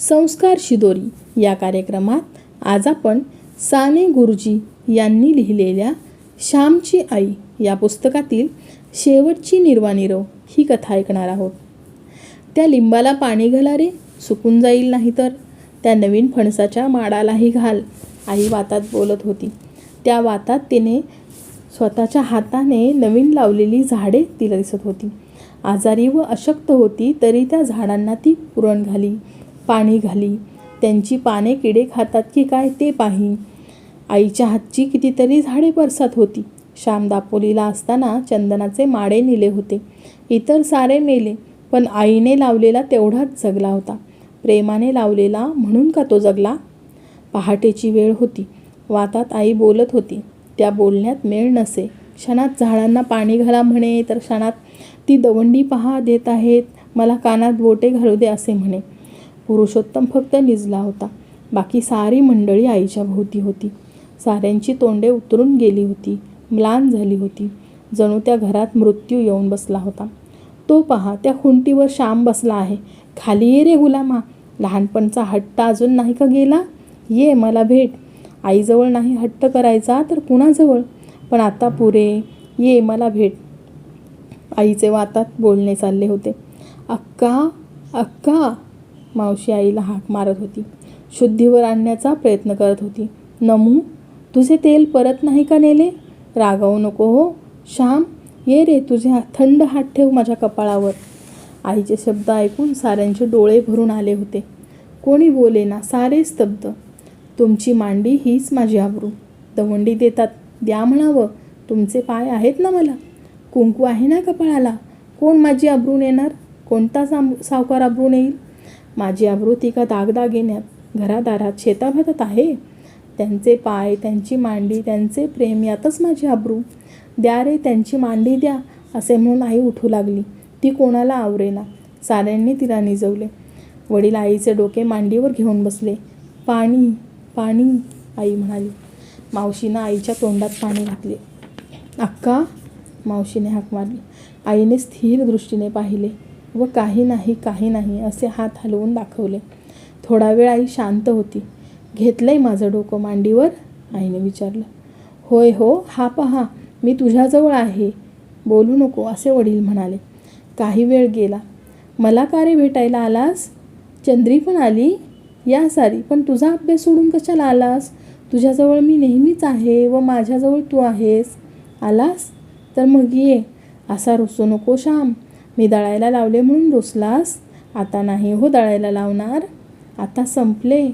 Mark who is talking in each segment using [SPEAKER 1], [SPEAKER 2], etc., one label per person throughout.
[SPEAKER 1] संस्कार शिदोरी या कार्यक्रमात आज आपण साने गुरुजी यांनी लिहिलेल्या श्यामची आई या पुस्तकातील शेवटची निर्वानिरव ही कथा ऐकणार आहोत. त्या लिंबाला पाणी घाला रे सुकून जाईल नाही तर. त्या नवीन फणसाच्या माडालाही घाल आई वातात बोलत होती. त्या वातात तिने स्वतःच्या हाताने नवीन लावलेली झाडे तिला दिसत होती. आजारी व अशक्त होती तरी त्या झाडांना ती पुरण घाली. पाणी घाली. त्यांची पाने किडे खातात की काय ते पाही. आईच्या हातची कितीतरी झाडे बरसात होती. श्याम दापोलीला असताना चंदनाचे माडे नेले होते. इतर सारे मेले पण आईने लावलेला तेवढाच जगला होता. प्रेमाने लावलेला म्हणून का तो जगला? पहाटेची वेळ होती. वातात आई बोलत होती त्या बोलण्यात मेळ नसे. क्षणात झाडांना पाणी घाला म्हणे तर क्षणात ती दवंडी पहा देत आहेत. मला कानात बोटे घालू दे असे म्हणे. पुरुषोत्तम फक्त निजला होता. बाकी सारी मंडळी आईच्या भोवती होती. साऱ्यांची तोंडे उतरून गेली होती. म्लान झाली होती. जणू त्या घरात मृत्यू येऊन बसला होता. तो पहा त्या खुंटीवर श्याम बसला आहे. खाली ये रे गुलामा. लहानपणचा हट्ट अजून नाही का गेला? ये मला भेट. आईजवळ नाही हट्ट करायचा तर कुणाजवळ? पण आता पुरे. ये मला भेट. आईचे वातात बोलणे चालले होते. अक्का अक्का. मावशी आईला हाक मारत होती. शुद्धीवर आणण्याचा प्रयत्न करत होती. नमू तुझे तेल परत नाही का नेले? रागावू नको हो. श्याम ये रे तुझे हा- थंड हात ठेव माझ्या कपाळावर. आईचे शब्द ऐकून साऱ्यांचे डोळे भरून आले होते. कोणी बोले ना सारे स्तब्ध. तुमची मांडी हीच माझी आबरू. दवंडी देतात द्या म्हणावं. तुमचे पाय आहेत ना मला? कुंकू आहे ना कपाळाला? कोण माझी आबरून येणार कोणता साम सावकार आबरून येईल माझी आवृत्ती का दागदागिन्यात घरादारात शेताभातात आहे. त्यांचे पाय त्यांची मांडी त्यांचे प्रेम यातच माझी आबरू. द्या रे त्यांची मांडी द्या असे म्हणून आई उठू लागली. ती कोणाला आवरेना? साऱ्यांनी तिला निजवले. वडील आईचे डोके मांडीवर घेऊन बसले. पाणी पाणी आई म्हणाली. मावशीनं आईच्या तोंडात पाणी घातले. अक्का मावशीने हाक मारली. आईने स्थिर दृष्टीने पाहिले. व काही नाही काही नाही असे हात हलवून दाखवले. थोडा वेळ आई शांत होती. घेतलंय माझं डोकं मांडीवर? आईने विचारलं. होय हो हा पहा मी तुझ्याजवळ आहे. बोलू नको असे वडील म्हणाले. काही वेळ गेला. मला का रे भेटायला आलास? चंद्री पण आली? या सारी पण तुझा अभ्यास सोडून कशाला आलास? तुझ्याजवळ मी नेहमीच आहे व माझ्याजवळ तू आहेस. आलास? तर मग ये. असा रुसू नको श्याम. मी दळायला लावले म्हणून रुसलास? आता नाही हो दळायला लावणार. आता संपले.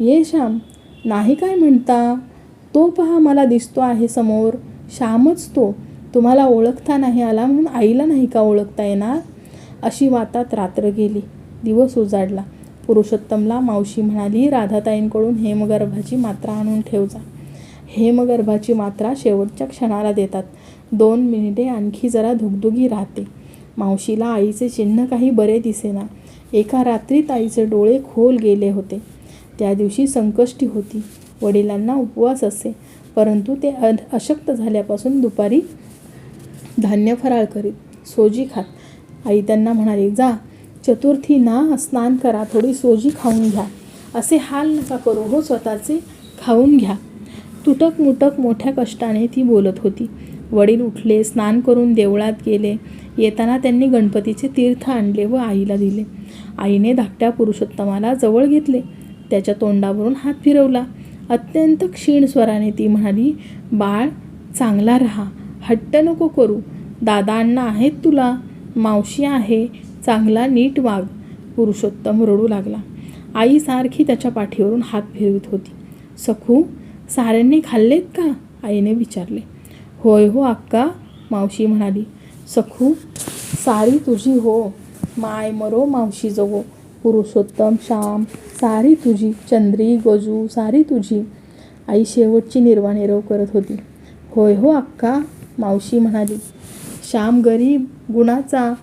[SPEAKER 1] ये श्याम. नाही काय म्हणता? तो पहा मला दिसतो आहे समोर. श्यामच तो. तुम्हाला ओळखता नाही आला म्हणून आईला नाही का ओळखता येणार? अशी वातात रात्र गेली. दिवस उजाडला. पुरुषोत्तमला मावशी म्हणाली राधाताईंकडून हेमगर्भाची मात्रा आणून ठेव जा. हेमगर्भाची मात्रा शेवटच्या क्षणाला देतात. दोन मिनिटे आणखी जरा धुगधुगी राहते. मावशीला आईचे चिन्ह काही बरे दिसेना. एका रात्रीत आईचे डोळे खोल गेले होते. त्या दिवशी संकष्टी होती. वडिलांना उपवास असे परंतु ते अशक्त झाल्यापासून दुपारी धान्य फराळ करीत सोजी खात. आई त्यांना म्हणाली जा चतुर्थी ना स्नान करा थोडी सोजी खाऊन घ्या. असे हाल नका करू हो स्वतःचे खाऊन घ्या. तुटक मुटक मोठ्या कष्टाने ती बोलत होती. वडील उठले स्नान करून देवळात गेले. येताना त्यांनी गणपतीचे तीर्थ आणले व आईला दिले. आईने धाकट्या पुरुषोत्तमाला जवळ घेतले. त्याच्या तोंडावरून हात फिरवला. अत्यंत क्षीण स्वराने ती म्हणाली बाळ चांगला राहा. हट्ट नको करू. दादा आहेत तुला. मावशी आहे. चांगला नीट वाग. पुरुषोत्तम रडू लागला. आई सारखी त्याच्या पाठीवरून हात फिरवित होती. सखू साऱ्यांनी खाल्लेत का? आईने विचारले. होय हो अक्का मावशी म्हणाली. सखू सारी तुझी हो माय मरो मावशी जगो पुरुषोत्तम श्याम सारी तुझी चंद्री गजू सारी तुझी. आई शेवटची निर्वाणीरव करत होती. होय हो अक्का मावशी म्हणाली. श्याम गरीब गुणाचा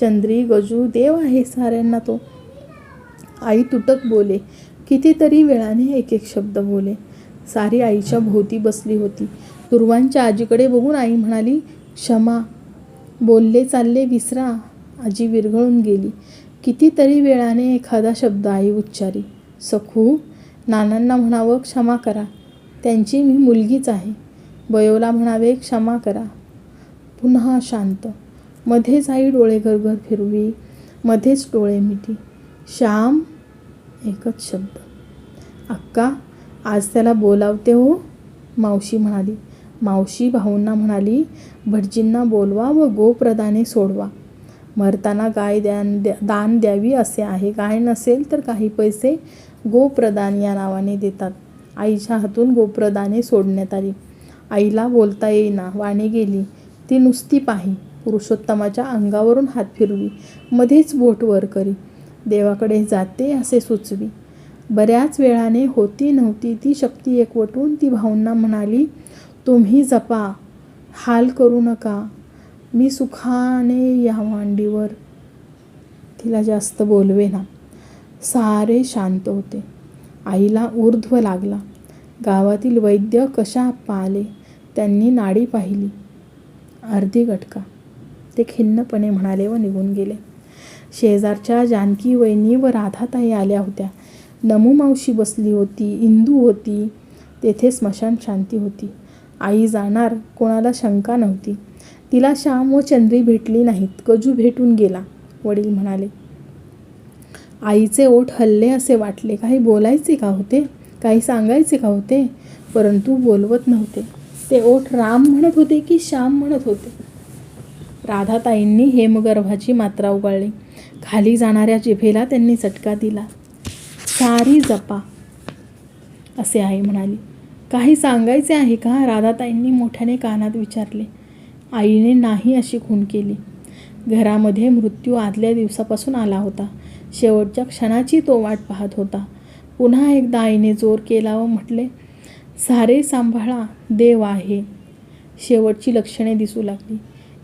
[SPEAKER 1] चंद्री गजू देव आहे साऱ्यांना तो. आई तुटक बोले. कितीतरी वेळाने एक एक शब्द बोले. सारी आईच्या भोवती बसली होती. दुर्वांच्या आजीकडे बघून आई म्हणाली क्षमा. बोलले चालले विसरा. आजी विरघळून गेली. कितीतरी वेळाने एखादा शब्द आई उच्चारी सखू नानांना म्हणावं क्षमा करा. त्यांची मी मुलगीच आहे. बयोला म्हणावे क्षमा करा. पुन्हा शांत. मध्येच आई डोळे घरघर फिरवी मध्येच डोळे मिटी. श्याम एकच शब्द. अक्का आज त्याला बोलावते हो मावशी म्हणाली. मावशी भाऊंना म्हणाली भटजींना बोलवा व गोप्रदाने सोडवा. मरताना गाय द्यान द्या दान द्यावी असे आहे. गाय नसेल तर काही पैसे गोप्रदान या नावाने देतात. आईच्या हातून गोप्रदाने सोडण्यात आली. आईला बोलता येईना वाणी गेली. ती नुसती पाही पुरुषोत्तमाच्या अंगावरून हात फिरवी मध्येच बोट वर करी. देवाकडे जाते असे सुचवी. बऱ्याच वेळाने होती नव्हती ती शक्ती एकवटून ती भाऊंना म्हणाली तुम्ही जपा हाल करू नका. मी सुखाने या मांडीवर तिला जास्त बोलवे ना सारे शांत होते. आईला ऊर्ध्व लागला. गावातील वैद्य कशा पाले त्यांनी नाडी पाहिली. अर्धी गटका. ते खिन्नपणे म्हणाले व निघून गेले. शेजारच्या जानकी वहिनी व राधाताई आल्या होत्या. नमू मावशी बसली होती इंदू होती. तेथे स्मशान शांती होती. आई जाणार कोणाला शंका नव्हती. तिला श्याम व चंद्री भेटली नाहीत. गजू भेटून गेला वडील म्हणाले. आईचे ओठ हल्ले असे वाटले. काही बोलायचे का होते? काही सांगायचे का होते? परंतु बोलवत नव्हते. ते ओठ राम म्हणत होते की श्याम म्हणत होते? राधाताईंनी हेमगर्भाची मात्रा उगाळली. खाली जाणाऱ्या जिभेला त्यांनी चटका दिला. सारी जपा असे आई म्हणाली. काही सांगायचे आहे का? राधाताईंनी मोठ्याने कानात विचारले. आईने नाही अशी खून केली. घरामध्ये मृत्यू आदल्या दिवसापासून आला होता. शेवटच्या क्षणाची तो वाट पाहत होता. पुन्हा एकदा आईने जोर केला व म्हटले सारे सांभाळा देव आहे. शेवटची लक्षणे दिसू लागली.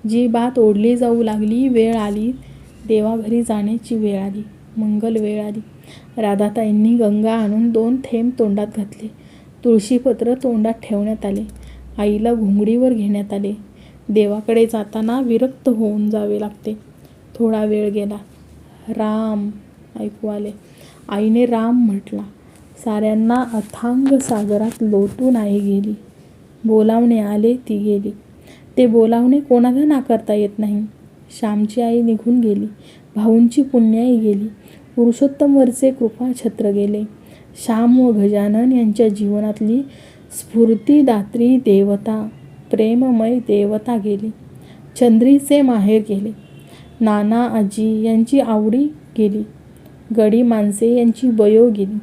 [SPEAKER 1] जी बात ओढली जाऊ लागली वेळ आली देवाघरी जाण्याची वेळ आली मंगल वेळ आली. राधाताईंनी गंगा आणून दोन थेंब तोंडात घातले. तुळशीपत्र तोंडात ठेवण्यात आले. आईला घुंगडीवर घेण्यात आले. देवाकडे जाताना विरक्त होऊन जावे लागते. थोडा वेळ गेला. राम ऐकू आले. आईने राम म्हटला साऱ्यांना अथांग सागरात लोटून आई गेली. बोलावणे आले ती गेली. ते बोलावणे कोणाला नाकारता येत नाही. श्यामची आई निघून गेली. भाऊंची पुण्याई गेली. पुरुषोत्तमवरचे कृपा छत्र गेले. श्याम व गजानन यांच्या जीवनातली स्फूर्तीदात्री देवता प्रेममय देवता गेली. चंद्रीचे माहेर गेले. नाना आजी यांची आवडी गेली. गडी माणसे यांची बयो गेली.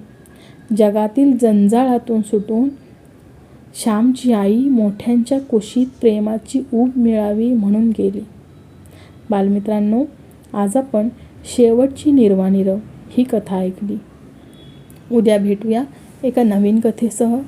[SPEAKER 1] जगातील जंजाळातून सुटून श्यामची आई मोठ्यांच्या कुशीत प्रेमाची ऊब मिळावी म्हणून गेली. बालमित्रांनो आज आपण शेवटची निर्वाणीरव ही कथा ऐकली. उद्या भेटूया एका नवीन कथेसह.